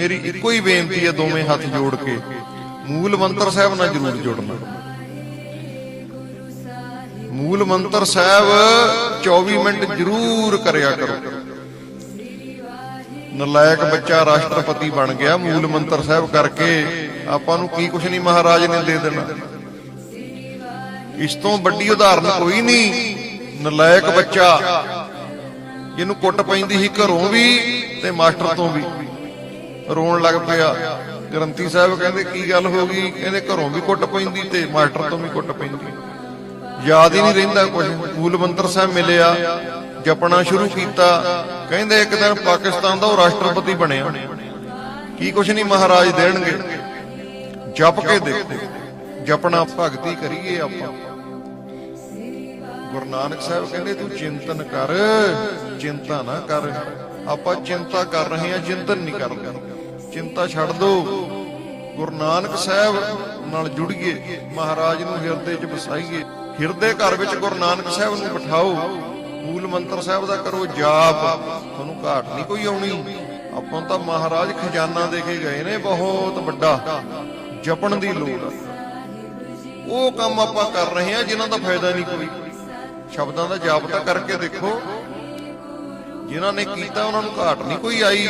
ਮੇਰੀ ਇੱਕੋ ਹੀ ਬੇਨਤੀ ਹੈ ਦੋਵੇਂ ਹੱਥ ਜੋੜ ਕੇ। ਮੂਲ ਮੰਤਰ ਸਾਹਿਬ ਨਾਲ ਜਰੂਰ ਜੁੜਨਾ। ਮੂਲ ਮੰਤਰ ਸਾਹਿਬ 24 ਮਿੰਟ ਜਰੂਰ ਕਰਿਆ ਕਰੋ। ਨਲਾਇਕ ਬੱਚਾ ਰਾਸ਼ਟਰਪਤੀ ਬਣ ਗਿਆ, ਮੂਲ ਮੰਤਰ ਸਾਹਿਬ ਕਰਕੇ ਆਪਾਂ ਨੂੰ ਕੀ ਕੁਛ ਨਹੀਂ ਮਹਾਰਾਜ ਨੇ ਦੇ ਦੇਣਾ। ਇਸ ਤੋਂ ਵੱਡੀ ਉਦਾਹਰਨ ਕੋਈ ਨਹੀਂ, ਨਲਾਇਕ ਬੱਚਾ। ਜਿਹਨੂੰ ਕੁੱਟ ਪੈਂਦੀ ਸੀ ਘਰੋਂ ਵੀ ਤੇ ਮਾਸਟਰ ਤੋਂ ਵੀ। ਰੋਣ ਲੱਗ ਪਿਆ। ਗ੍ਰੰਥੀ ਸਾਹਿਬ ਕਹਿੰਦੇ, ਕੀ ਗੱਲ ਹੋ ਗਈ? ਕਹਿੰਦੇ, ਘਰੋਂ ਵੀ ਕੁੱਟ ਪੈਂਦੀ ਤੇ ਮਾਸਟਰ ਤੋਂ ਵੀ ਕੁੱਟ ਪੈਂਦੀ। ਯਾਦ ਹੀ ਨਹੀਂ ਰਹਿੰਦਾ ਕੁਝ ਮੂਲ ਸਾਹਿਬ ਮਿਲਿਆ, ਜਪਣਾ ਸ਼ੁਰੂ ਕੀਤਾ। ਕਹਿੰਦੇ, ਇੱਕ ਦਿਨ ਪਾਕਿਸਤਾਨ ਦਾ ਉਹ ਰਾਸ਼ਟਰਪਤੀ ਬਣਿਆ। ਕੀ ਕੁਛ ਨਹੀਂ ਮਹਾਰਾਜ ਦੇਣਗੇ। ਜਪ ਕੇ ਦੇਖੋ। ਜਪਣਾ ਭਗਤੀ ਕਰੀਏ ਆਪਾਂ। ਗੁਰੂ ਨਾਨਕ ਸਾਹਿਬ ਕਹਿੰਦੇ, ਤੂੰ ਚਿੰਤਨ ਕਰ, ਚਿੰਤਾ ਨਾ ਕਰ। ਆਪਾਂ ਚਿੰਤਾ ਕਰ ਰਹੇ ਹਾਂ, ਚਿੰਤਨ ਨਹੀਂ ਕਰਦੇ। ਚਿੰਤਾ ਛੱਡ ਦੋ। ਗੁਰੂ ਨਾਨਕ ਸਾਹਿਬ ਨਾਲ ਜੁੜੀਏ, ਮਹਾਰਾਜ ਨੂੰ ਹਿਰਦੇ 'ਚ ਵਸਾਈਏ। ਹਿਰਦੇ ਘਰ ਵਿੱਚ ਗੁਰੂ ਨਾਨਕ ਸਾਹਿਬ ਨੂੰ ਬਿਠਾਓ। ਮੂਲ ਮੰਤਰ ਸਾਹਿਬ ਦਾ ਕਰੋ, ਜਾਪ। ਤੁਹਾਨੂੰ ਘਾਟ ਨਹੀਂ ਕੋਈ ਆਉਣੀ। ਆਪਾਂ ਤਾਂ ਮਹਾਰਾਜ ਖਜ਼ਾਨਾ ਦੇ ਕੇ ਗਏ ਨੇ, ਬਹੁਤ ਵੱਡਾ। ਜਪਣ ਦੀ ਲੋੜ ਉਹ ਕੰਮ ਆਪਾਂ ਕਰ ਰਹੇ ਹਾਂ, ਜਿਨ੍ਹਾਂ ਦਾ ਫਾਇਦਾ ਨਹੀਂ ਕੋਈ। ਸ਼ਬਦਾਂ ਦਾ ਜਾਪ ਤਾਂ ਕਰਕੇ ਦੇਖੋ। ਜਿਨ੍ਹਾਂ ਨੇ ਕੀਤਾ ਉਹਨਾਂ ਨੂੰ ਘਾਟ ਨਹੀਂ ਕੋਈ ਆਈ।